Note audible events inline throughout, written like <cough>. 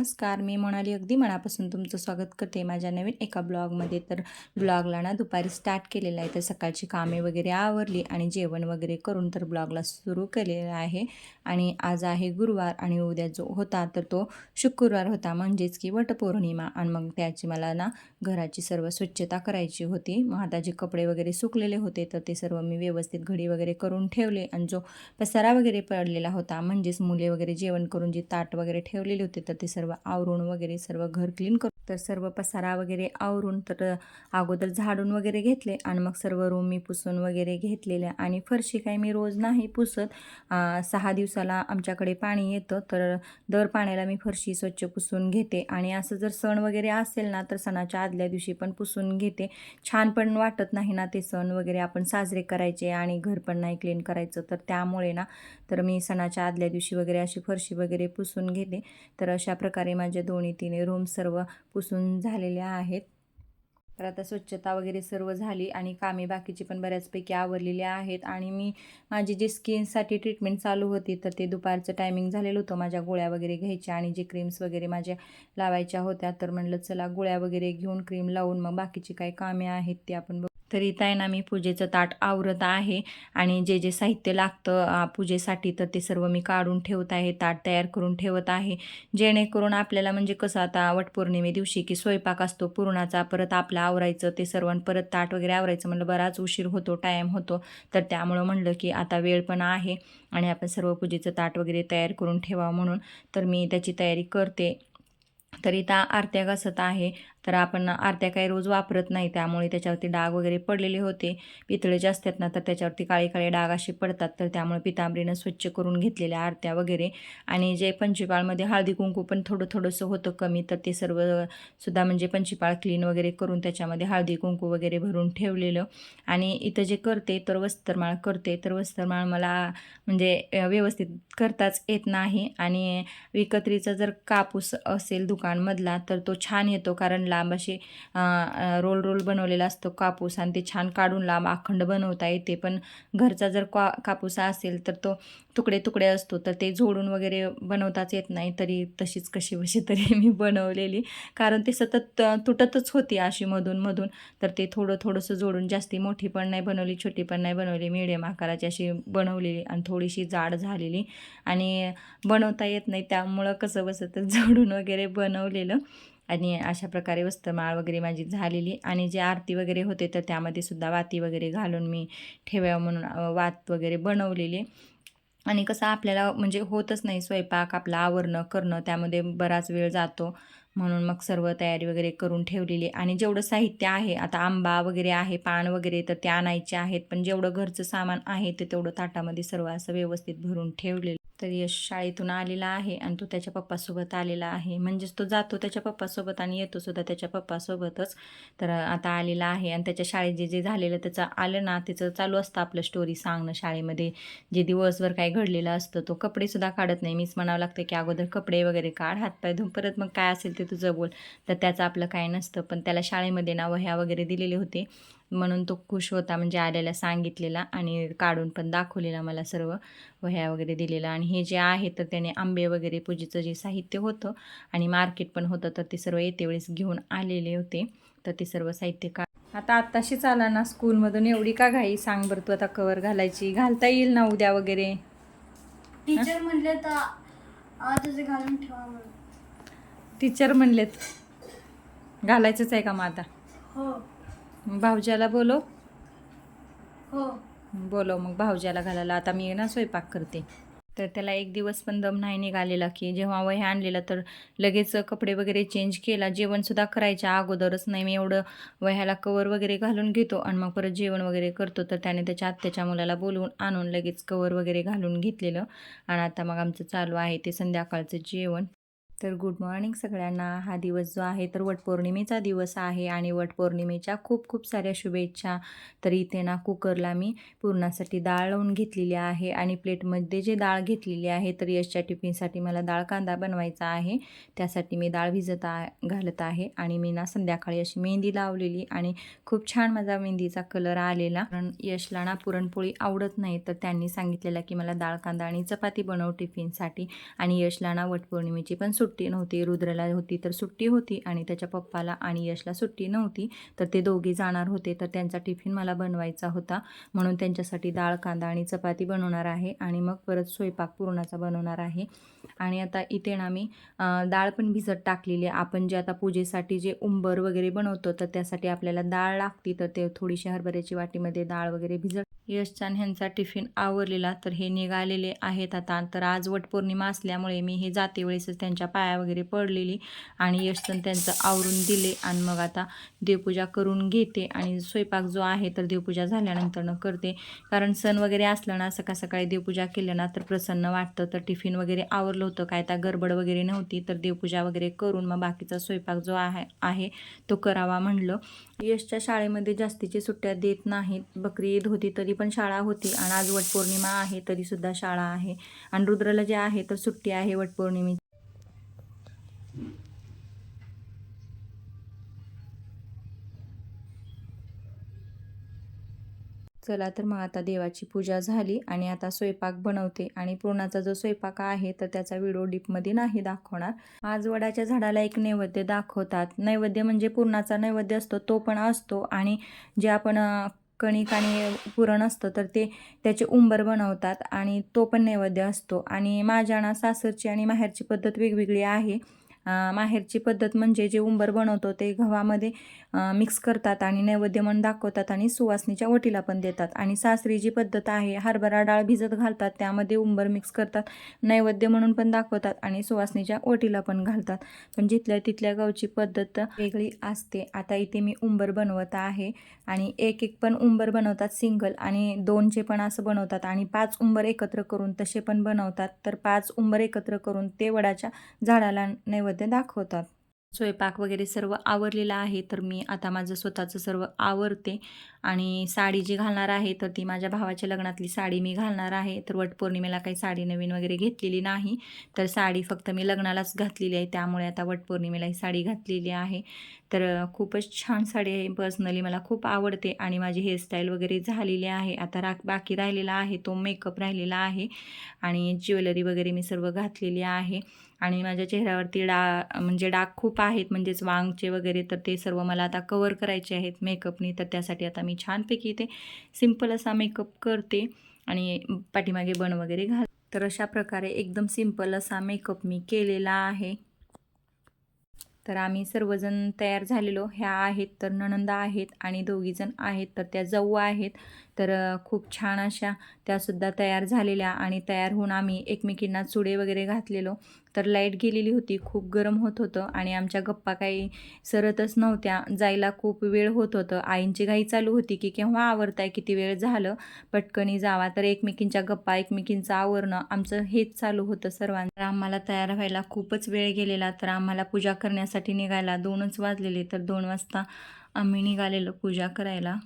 नमस्कार मी म्हणाली अगदी मनापासून तुमचं स्वागत करते माझ्या नवीन एका ब्लॉगमध्ये. तर ब्लॉगला ना दुपारी स्टार्ट केलेलं आहे तर सकाळची कामे वगैरे आवरली आणि जेवण वगैरे करून तर ब्लॉगला सुरू केलेलं आहे. आणि आज आहे गुरुवार आणि उद्या जो होता तर तो शुक्रवार होता. म्हणजेच की वटपौर्णिमा आणि मग त्याची मला ना घराची सर्व स्वच्छता करायची होती. मग आता जे कपडे वगैरे सुकलेले होते तर ते सर्व मी व्यवस्थित घडी वगैरे करून ठेवले आणि जो पसारा वगैरे पडलेला होता म्हणजेच मुले वगैरे जेवण करून जे ताट वगैरे ठेवलेले होते तर ते सर्व आवरून वगैरे सर्व घर क्लीन करून तर सर्व पसारा वगैरे आवरून तर अगोदर झाडून वगैरे घेतले आणि मग सर्व रूम मी पुसून वगैरे घेतलेल्या. आणि फरशी काही मी रोज नाही पुसत. सहा दिवसाला आमच्याकडे पाणी येतं तर दर पाण्याला मी फरशी स्वच्छ पुसून घेते. आणि असं जर सण वगैरे असेल ना तर सणाच्या आदल्या दिवशी पण पुसून घेते. छान पण वाटत नाही ना ते सण वगैरे आपण साजरे करायचे आणि घर पण नाही क्लीन करायचं. तर त्यामुळे ना तर मी सणाच्या आदल्या दिवशी वगैरे अशी फरशी वगैरे पुसून घेते. तर अशा प्रकारे माझ्या दोन्ही तिने रूम सर्व पुसून झालेल्या आहेत. तर आता स्वच्छता वगैरे सर्व झाली आणि कामे बाकीची पण बऱ्याचपैकी आवरलेली आहेत. आणि मी माझी जी स्किनसाठी ट्रीटमेंट चालू होती तर ते दुपारचं टायमिंग झालेलं होतं. माझ्या गोळ्या वगैरे घ्यायच्या आणि जे क्रीम्स वगैरे माझ्या लावायच्या होत्या तर म्हणलं चला गोळ्या वगैरे घेऊन क्रीम लावून मग बाकीची काही कामे आहेत ते आपण बघू. तर इथं आहे ना मी पूजेचं ताट आवरत आहे आणि जे जे साहित्य लागतं पूजेसाठी तर ते सर्व मी काढून ठेवत आहे ताट तयार करून ठेवत आहे. जेणेकरून आपल्याला म्हणजे कसं आता वटपौर्णिमे दिवशी की स्वयंपाक असतो पुरणाचा परत आपलं आवरायचं ते सर्व परत ताट वगैरे आवरायचं म्हणलं बराच उशीर होतो टाईम होतो. तर त्यामुळं म्हणलं की आता वेळ पण आहे आणि आपण सर्व पूजेचं ताट वगैरे तयार करून ठेवा म्हणून तर मी त्याची तयारी करते. तर इथं आरत्या घासत आहे. तर आपण आरत्या काही रोज वापरत नाही. त्यामुळे त्याच्यावरती डाग वगैरे पडलेले होते. पितळेचे असतात ना तर त्याच्यावरती काळे काळे डाग असे पडतात. तर त्यामुळे पितांबरीनं स्वच्छ करून घेतलेल्या आरत्या वगैरे. आणि जे पंचीपाळमध्ये हळदी कुंकू पण थोडं थोडंसं होतं कमी तर ते सर्व सुद्धा म्हणजे पंचीपाळ क्लीन वगैरे करून त्याच्यामध्ये हळदी कुंकू वगैरे भरून ठेवलेलं. आणि इथं जे करते तर वस्त्रमाळ करते. तर वस्त्रमाळ मला म्हणजे व्यवस्थित करताच येत नाही. आणि विकत्रीचा जर कापूस असेल दुकानमधला तर तो छान येतो. कारण लांब असे रोल रोल बनवलेला असतो कापूस आणि ते छान काढून लांब अखंड बनवता येते. पण घरचा जर का कापूस असेल तर तो तुकडे तुकडे असतो तर ते जोडून वगैरे बनवताच येत नाही. तरी तशीच कशी बशी तरी मी बनवलेली. कारण ते सतत तुटतच होती अशी मधून मधून तर ते थोडं थोडंसं जोडून जास्ती मोठी पण नाही बनवली छोटी पण नाही बनवली. मिडियम आकाराची अशी बनवलेली आणि थोडीशी जाड झालेली. आणि बनवता येत नाही. त्यामुळं कसं बसं तर <laughs> जोडून वगैरे बनवलेलं. आणि अशा प्रकारे वस्त्रमाळ वगैरे माझी झालेली. आणि जे आरती वगैरे होते तर त्यामध्ये सुद्धा वाती वगैरे घालून मी ठेवावं म्हणून वात वगैरे बनवलेली. आणि कसं आपल्याला म्हणजे होतच नाही स्वयंपाक आपलं आवरणं करणं त्यामध्ये बराच वेळ जातो. म्हणून मग सर्व तयारी वगैरे करून ठेवलेली. आणि जेवढं साहित्य आहे आता आंबा वगैरे आहे पान वगैरे तर ते आणायचे आहेत. पण जेवढं घरचं सामान आहे ते तेवढं ताटामध्ये सर्व असं व्यवस्थित भरून ठेवलेलं. तर यश शाळेतून आलेला आहे आणि तो त्याच्या पप्पासोबत आलेला आहे. म्हणजेच तो जातो त्याच्या पप्पासोबत आणि येतो सुद्धा त्याच्या पप्पासोबतच. तर आता आलेला आहे आणि त्याच्या शाळेत जे जे झालेलं त्याचं आलं ना त्याचं चालू असतं आपलं स्टोरी सांगणं शाळेमध्ये. जे दिवसभर काय घडलेलं असतं तो कपडेसुद्धा काढत नाही. मीच म्हणावं लागतं की अगोदर कपडे वगैरे काढ हातपाय धुवून परत मग काय असेल ते तुझं बोल. तर त्याचं आपलं काय नसतं. पण त्याला शाळेमध्ये ना वह्या वगैरे दिलेले होते. म्हणून तो खुश होता म्हणजे आल्याला सांगितलेला आणि काढून पण दाखवलेला मला सर्व वह्या वगैरे दिलेला. आणि हे जे आहे तर त्याने आंबे वगैरे पूजेचं जे साहित्य होतं आणि मार्केट पण होतं तर ते सर्व येते वेळेस घेऊन आलेले होते. तर ते सर्व साहित्य का आता आत्ताशीच आला ना स्कूलमधून एवढी का घाई? सांग बरं तू आता कवर घालायची. घालता येईल ना उद्या वगैरे? टीचर म्हणले तर आजच घालून ठेवा टीचर म्हणलेत घालायचंच आहे का मग आता? हो. भाऊजाला बोलो हो. बोलो मग भाऊजाला घालायला. आता मी ना स्वयंपाक करते. तर त्याला एक दिवस पण दम नाही निघालेला की जेव्हा वह्या आणलेला तर लगेच कपडे वगैरे चेंज केला. जेवणसुद्धा करायच्या अगोदरच नाही. मी एवढं वह्याला कवर वगैरे घालून घेतो आणि मग परत जेवण वगैरे करतो. तर त्याने त्याच्या आत्याच्या मुलाला बोलवून आणून लगेच कवर वगैरे घालून घेतलेलं. आणि आता मग आमचं चालू आहे ते संध्याकाळचं जेवण. तर गुड मॉर्निंग सगळ्यांना. हा दिवस जो आहे तर वटपौर्णिमेचा दिवस आहे आणि वटपौर्णिमेच्या खूप खूप साऱ्या शुभेच्छा तर इथे ना कुकरला मी पूर्णासाठी डाळ लावून घेतलेली आहे आणि प्लेटमध्ये जे डाळ घेतलेली आहे तर यशच्या टिफिनसाठी मला डाळ कांदा बनवायचा आहे. त्यासाठी मी डाळ भिजत आ घालत आहे आणि मी ना संध्याकाळी अशी मेहंदी लावलेली आणि खूप छान माझा मेहंदीचा कलर आलेला. कारण यशला ना पुरणपोळी आवडत नाही तर त्यांनी सांगितलेलं की मला डाळ कांदा आणि चपाती बनव टिफिनसाठी आणि यशला ना वटपौर्णिमेची पण सुट्टी सुट्टी नव्हती रुद्रला होती तर सुट्टी होती आणि त्याच्या पप्पाला आणि यशला सुट्टी नव्हती तर ते दोघे जाणार होते तर त्यांचा टिफिन मला बनवायचा होता. म्हणून त्यांच्यासाठी डाळ कांदा आणि चपाती बनवणार आहे आणि मग परत स्वयंपाक पुरणाचा बनवणार आहे. आणि आता इथे ना मी डाळ पण भिजत टाकलेली आहे. आपण जे आता पूजेसाठी जे उंबर वगैरे बनवतो तर त्यासाठी आपल्याला डाळ लागती तर ते थोडीशी हरभऱ्याची वाटीमध्ये डाळ वगैरे भिजत यशचान ह्यांचा टिफिन आवरलेला तर हे निघालेले आहेत आता. तर आज वटपौर्णिमा असल्यामुळे मी हे जाते वेळेसच त्यांच्या पाया वगैरे पडलेली आणि यशसन त्यांचं आवरून दिले आणि मग आता देवपूजा करून घेते आणि स्वयंपाक जो आहे तर देवपूजा झाल्यानंतर करते. कारण सण वगैरे असलं ना सकाळ सकाळी देवपूजा केलं ना तर प्रसन्न वाटतं. तर टिफिन वगैरे आवरलं होतं काय त्या गडबड वगैरे नव्हती तर देवपूजा वगैरे करून मग बाकीचा स्वयंपाक जो आहे आहे तो करावा म्हणलं. यशच्या शाळेमध्ये जास्तीची सुट्ट्या देत नाहीत. बकरी ईद होती तरी पण शाळा होती आणि आज वटपौर्णिमा आहे तरीसुद्धा शाळा आहे. आणि रुद्रला जे आहे तर सुट्टी आहे वटपौर्णिमेची. चला तर मग आता देवाची पूजा झाली आणि आता स्वयंपाक बनवते. आणि पूर्णाचा जो स्वयंपाक आहे तर त्याचा व्हिडिओ डीपमध्ये नाही दाखवणार. आज वडाच्या झाडाला एक नैवेद्य दाखवतात. नैवेद्य म्हणजे पूर्णाचा नैवेद्य असतो तो पण असतो. आणि जे आपण कणिक आणि पुरण असतं तर ते त्याचे उंबर बनवतात. आणि तो पण नैवेद्य असतो. आणि माझ्या ना सासरची आणि माहेरची पद्धत वेगवेगळी आहे. माहेरची पद्धत म्हणजे जे उंबर बनवतो ते गव्हामध्ये मिक्स करतात आणि नैवेद्य म्हणून दाखवतात आणि सुवासनीच्या ओटीला पण देतात. आणि सासरी जी पद्धत आहे हरभरा डाळ भिजत घालतात त्यामध्ये उंबर मिक्स करतात नैवेद्य म्हणून पण दाखवतात आणि सुवासनीच्या ओटीला पण घालतात. पण जिथल्या तिथल्या गावची पद्धत वेगळी असते. आता इथे मी उंबर बनवत आहे आणि एक एक पण उंबर बनवतात सिंगल आणि दोनचे पण असं बनवतात आणि पाच उंबर एकत्र करून तसे पण बनवतात. तर पाच उंबर एकत्र करून ते वडाच्या झाडाला नैवेद्य दाखवतात. स्वयंपाक वगैरे सर्व आवरलेला आहे तर मी आता माझं स्वतःचं सर्व आवरते. आणि साडी जी घालणार आहे तर ती माझ्या भावाच्या लग्नातली साडी मी घालणार आहे. तर वटपौर्णिमेला काही साडी नवीन वगैरे घेतलेली नाही. तर साडी फक्त मी लग्नालाच घातलेली आहे. त्यामुळे आता वटपौर्णिमेला ही साडी घातलेली आहे. तर खूपच छान साडी आहे. पर्सनली मला खूप आवडते. आणि माझी हेअरस्टाईल वगैरे झालेली आहे. आता रा बाकी राहिलेला आहे. तो मेकअप राहिलेला आहे. आणि ज्वेलरी वगैरे मी सर्व घातलेली आहे. आणि माझ्या चेहऱ्यावरती डा म्हणजे डाग खूप आहेत म्हणजेच वांगचे वगैरे तर ते सर्व मला आता कवर करायचे आहेत मेकअपनी तर त्यासाठी आता मी छानपैकी ते सिंपल असा मेकअप करते आणि पाठीमागे बन वगैरे घाल तर अशा प्रकारे एकदम सिंपल असा मेकअप मी केलेला आहे. तर आम्ही सर्वजण तयार झालेलो. ह्या आहेत तर नणंदा आहेत आणि दोघीजण आहेत तर त्या जाऊ आहेत. तर खूप छान अशा त्यासुद्धा तयार झालेल्या आणि तयार होऊन आम्ही एकमेकींना चुडे वगैरे घातलेलो. तर लाइट गेलेली होती खूप गरम होत होतं आणि आमच्या गप्पा काही सरतच नव्हत्या. जायला खूप वेळ होत होतं. आईंची घाई चालू होती की केव्हा आवरताय किती वेळ झालं? पटकनी जावा. तर एकमेकींच्या गप्पा एकमेकींचं आवरणं आमचं हेच चालू होतं सर्वांना तर आम्हाला तयार व्हायला खूपच वेळ गेलेला. तर आम्हाला पूजा करण्यासाठी निघायला दोनच वाजलेले. तर दोन वाजता आम्ही निघालेलो पूजा करायला.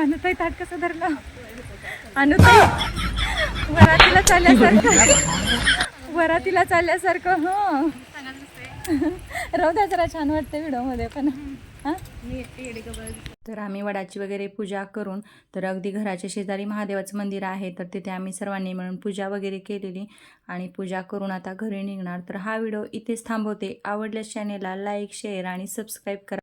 अनुताई ताट कसं धरलं? अनुताई वरातीला चालल्यासारखं. वरातीला चालल्यासारखं हो. राहू द्या जरा छान वाटतं व्हिडिओमध्ये पण. हां? तर आम्ही वडाची वगैरे पूजा करून तर अगदी घराच्या शेजारी महादेवाचं मंदिर आहे तर तिथे आम्ही सर्वांनी मिळून पूजा वगैरे केलेली. आणि पूजा करून आता घरी निघणार. तर हा व्हिडिओ इथेच थांबवते. आवडल्यास चॅनेलला लाईक शेअर आणि सबस्क्राईब करा.